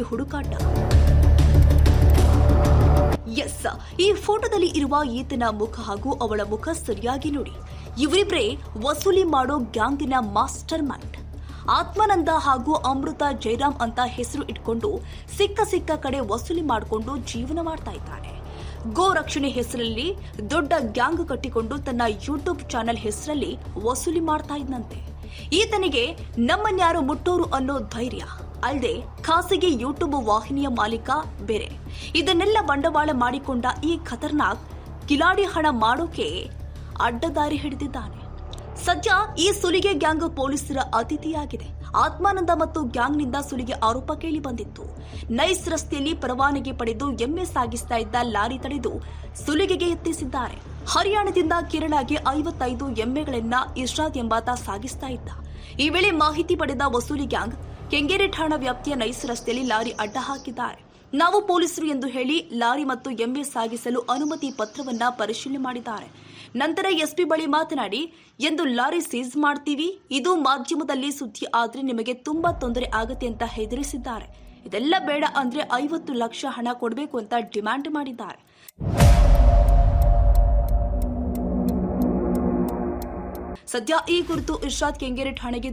ಹುಡುಕಾಟ. ಎಸ್, ಈ ಫೋಟೋದಲ್ಲಿ ಇರುವ ಈತನ ಮುಖ ಹಾಗೂ ಅವಳ ಮುಖ ಸರಿಯಾಗಿ ನೋಡಿ. ಇವರಿಬ್ಬರೇ ವಸೂಲಿ ಮಾಡೋ ಗ್ಯಾಂಗಿನ ಮಾಸ್ಟರ್ ಮೈಂಡ್ ಆತ್ಮಾನಂದ ಹಾಗೂ ಅಮೃತ ಜೈರಾಮ್ ಅಂತ ಹೆಸರು ಇಟ್ಕೊಂಡು ಸಿಕ್ಕ ಸಿಕ್ಕ ಕಡೆ ವಸೂಲಿ ಮಾಡಿಕೊಂಡು ಜೀವನ ಮಾಡ್ತಾ ಇದ್ದಾನೆ. ಗೋ ರಕ್ಷಣೆ ಹೆಸರಲ್ಲಿ ದೊಡ್ಡ ಗ್ಯಾಂಗ್ ಕಟ್ಟಿಕೊಂಡು ತನ್ನ ಯೂಟ್ಯೂಬ್ ಚಾನೆಲ್ ಹೆಸರಲ್ಲಿ ವಸೂಲಿ ಮಾಡ್ತಾ ಇದ್ದಂತೆ ಈತನಿಗೆ ನಮ್ಮನ್ಯಾರು ಮುಟ್ಟೋರು ಅನ್ನೋ ಧೈರ್ಯ. ಅಲ್ಲದೆ ಖಾಸಗಿ ಯೂಟ್ಯೂಬ್ ವಾಹಿನಿಯ ಮಾಲೀಕ ಬೇರೆ. ಇದನ್ನೆಲ್ಲ ಬಂಡವಾಳ ಮಾಡಿಕೊಂಡ ಈ ಖತರ್ನಾಕ್ ಕಿಲಾಡಿ ಹಣ ಮಾಡೋಕೆ ಅಡ್ಡದಾರಿ ಹಿಡಿದಿದ್ದಾನೆ. ಸದ್ಯ ಈ ಸುಲಿಗೆ ಗ್ಯಾಂಗ್ ಪೊಲೀಸರ ಅತಿಥಿಯಾಗಿದೆ. ಆತ್ಮಾನಂದ ಮತ್ತು ಗ್ಯಾಂಗ್ನಿಂದ ಸುಲಿಗೆ ಆರೋಪ ಕೇಳಿ ಬಂದಿತ್ತು. ನೈಸ್ ರಸ್ತೆಯಲ್ಲಿ ಪರವಾನಗಿ ಪಡೆದು ಎಮ್ಮೆ ಸಾಗಿಸ್ತಾ ಇದ್ದ ಲಾರಿ ತಡೆದು ಸುಲಿಗೆಗೆ ಯತ್ನಿಸಿದ್ದಾರೆ. ಹರಿಯಾಣದಿಂದ ಕೇರಳಗೆ ಐವತ್ತೈದು ಎಮ್ಮೆಗಳನ್ನ ಇರ್ಷಾದ್ ಎಂಬಾತ ಸಾಗಿಸ್ತಾ ಇದ್ದ. ಈ ವೇಳೆ ಮಾಹಿತಿ ಪಡೆದ ವಸೂಲಿ ಗ್ಯಾಂಗ್ ಕೆಂಗೇರಿ ಠಾಣಾ ವ್ಯಾಪ್ತಿಯ ನೈಸ್ ರಸ್ತೆಯಲ್ಲಿ ಲಾರಿ ಅಡ್ಡ ಹಾಕಿದ್ದಾರೆ. ನಾವು ಪೊಲೀಸರು ಎಂದು ಹೇಳಿ ಲಾರಿ ಮತ್ತು ಎಮ್ಮೆ ಸಾಗಿಸಲು ಅನುಮತಿ ಪತ್ರವನ್ನ ಪರಿಶೀಲನೆ ಮಾಡಿದ್ದಾರೆ. ನಂತರ ಎಸ್ಪಿ ಬಳಿ ಮಾತನಾಡಿ, ಎಂದು ಲಾರಿ ಸೀಸ್ ಮಾಡ್ತೀವಿ, ಇದು ಮಾಧ್ಯಮದಲ್ಲಿ ಸುದ್ದಿ ಆದ್ರೆ ನಿಮಗೆ ತುಂಬಾ ತೊಂದರೆ ಆಗತ್ತೆ ಅಂತ ಹೆದರಿಸಿದ್ದಾರೆ. ಇದೆಲ್ಲ ಬೇಡ ಅಂದ್ರೆ ಐವತ್ತು ಲಕ್ಷ ಹಣ ಕೊಡಬೇಕು ಅಂತ ಡಿಮ್ಯಾಂಡ್ ಮಾಡಿದ್ದಾರೆ. ಸದ್ಯ ಈ ಕುರಿತು ಇರ್ಷಾದ್ ಕೆಂಗೇರಿ ಠಾಣೆಗೆ